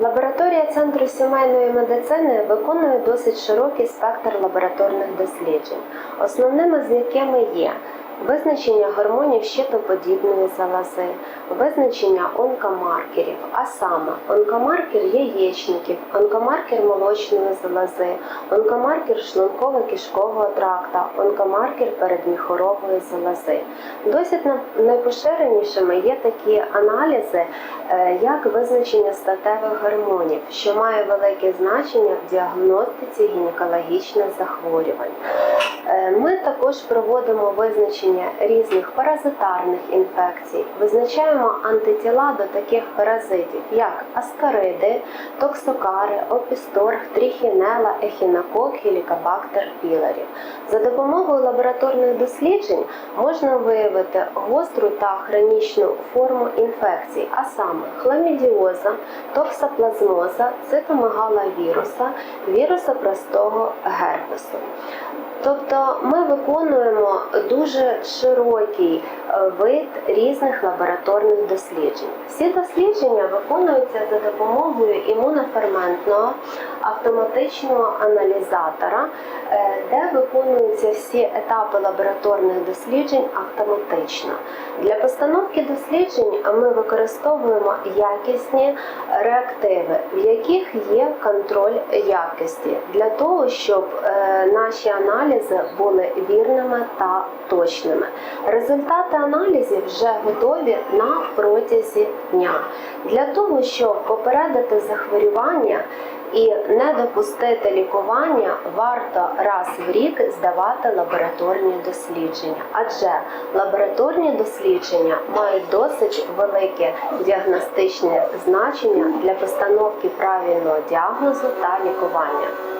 Лабораторія Центру сімейної медицини виконує досить широкий спектр лабораторних досліджень, основними з якими є визначення гормонів щитоподібної залози, визначення онкомаркерів, а саме онкомаркер яєчників, онкомаркер молочної залози, онкомаркер шлунково-кишкового тракта, онкомаркер передміхорової залози. Досить найпоширенішими є такі аналізи, е, як визначення статевих гормонів, що має велике значення в діагностиці гінекологічних захворювань. Е, Ми також проводимо визначення різних паразитарних інфекцій, визначаємо антитіла до таких паразитів, як аскариди, токсокари, опісторг, тріхінела, ехінокок, хелікобактер пілорі. За допомогою лабораторних досліджень можна виявити гостру та хронічну форму інфекцій, а саме хламідіоза, токсоплазмоза, цитомегаловіруса, віруса простого герпесу. Тобто ми виконуємо дуже широкий е, вид різних лабораторних досліджень. Всі дослідження виконуються за допомогою імуноферментного автоматичного аналізатора, е, де виконуються всі етапи лабораторних досліджень автоматично. Для постановки досліджень ми використовуємо якісні реактиви, в яких є контроль якості, для того, щоб е, наші аналізи були вірними та точними. Результати аналізів вже готові на протязі дня. Для того, щоб попередити захворювання і не допустити лікування, варто раз в рік здавати лабораторні дослідження, адже лабораторні дослідження мають досить велике діагностичне значення для постановки правильного діагнозу та лікування.